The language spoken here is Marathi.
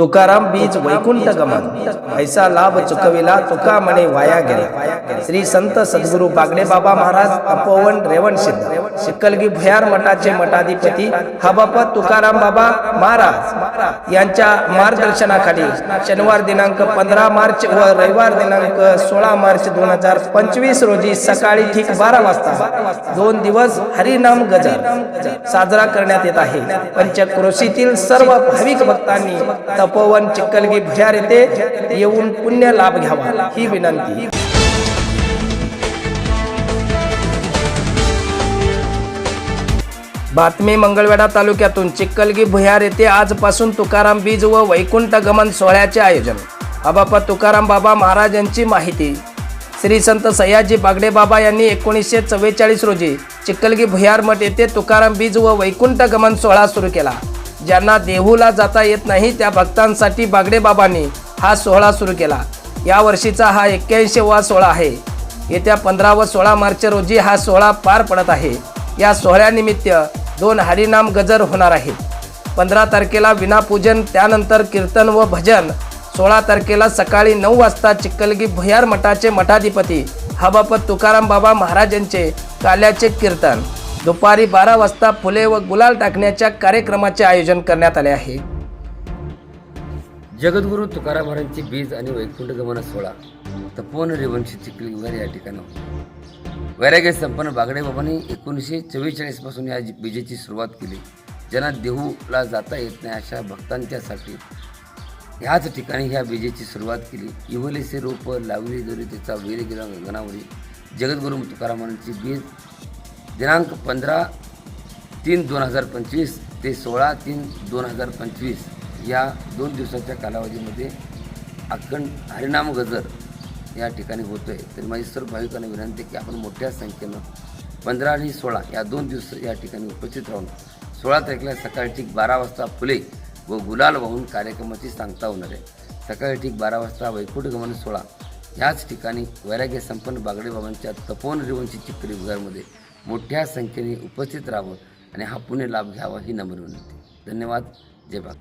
तुकाराम बीज वैकुंठ गमन. ऐसा लाभ चुकविला तुका म्हणे वाया गेला. श्री संत सद्गुरु बागडे बाबा महाराज तपोवन रेवण सिद्ध. शिकलगी भुयार मठाचे मठाधिपती हबापत तुकाराम बाबा महाराज यांच्या मार्गदर्शनाखाली शनिवार दिनांक पंधरा मार्च व रविवार दिनांक सोळा मार्च दोन हजार पंचवीस रोजी सकाळी ठीक बारा वाजता दोन दिवस हरिनाम गजर साजरा करण्यात येत आहे. पंचक्रोशीतील सर्व भाविक भक्तांनी तपोवन चिक्कलगी भुयार येथे येऊन पुण्य लाभ घ्यावा ही विनंती. बातमी मंगळवेढा तालुक्यातून चिक्कलगी भुयार येथे आजपासून तुकाराम बीज व वैकुंठ गमन सोहळ्याचे आयोजन. आबापा तुकाराम बाबा महाराज यांची माहिती. श्री संत सयाजी बागडे बाबा यांनी एकोणीसशे चव्वेचाळीस रोजी चिक्कलगी भुयार मठ येथे तुकाराम बीज व वैकुंठ गमन सोहळा सुरू केला. ज्यांना देहूला जाता येत नाही त्या भक्तांसाठी बागडेबाबांनी हा सोहळा सुरू केला. या वर्षीचा हा एक्क्याऐंशीवा सोहळा आहे. येत्या पंधरा व सोळा मार्च रोजी हा सोहळा पार पडत आहे. या सोहळ्यानिमित्त दोन हरिनाम गजर होणार आहेत. पंधरा तारखेला विनापूजन त्यानंतर कीर्तन व भजन सोळा तारखेला सकाळी नऊ वाजता चिक्कलगी भुयार मठाचे मठाधिपती हबापत तुकाराम बाबा महाराज यांचे काल्याचे कीर्तन. दुपारी बारा वाजता फुले व गुलाल टाकण्याच्या कार्यक्रमाचे आयोजन करण्यात आले आहे. जगद्गुरू तुकाराम महाराजांची बीज आणि वैकुंठ गमन सोहळा तपोवन रेवंशी चिखली वगैरे या ठिकाणी वैराग्य संपन्न बागडे बाबांनी एकोणीसशे चव्वेचाळीसपासून या बीजेची सुरुवात केली. ज्यांना देहूला जाता येत नाही अशा भक्तांच्यासाठी ह्याच ठिकाणी ह्या बीजेची सुरुवात केली. इवलेसे रोप लावली दोरी त्याचा वेल गेला गगनावरी. जगद्गुरू तुकारामांची बीज दिनांक पंधरा तीन दोन हजार पंचवीस ते सोळा तीन दोन हजार पंचवीस या दोन दिवसाच्या कालावधीमध्ये अखंड हरिनाम गजर या ठिकाणी होतो आहे तर माझी सर्व भाविकांना विनंती की आपण मोठ्या संख्येनं पंधरा आणि सोळा या दोन दिवस या ठिकाणी उपस्थित राहून सोळा तारखेला सकाळी ठीक बारा वाजता फुले व गुलाल वाहून कार्यक्रमाची सांगता होणार आहे. सकाळी ठीक बारा वाजता वैकुंठ गमन सोळा ह्याच ठिकाणी वैराग्य संपन्न बागडे बाबांच्या तपोवन रिवंशी चिखली विभागामध्ये मोठ्या संख्येने उपस्थित राहावं आणि हा पुणे लाभ घ्यावा ही नम्र विनंती. धन्यवाद. जय भाग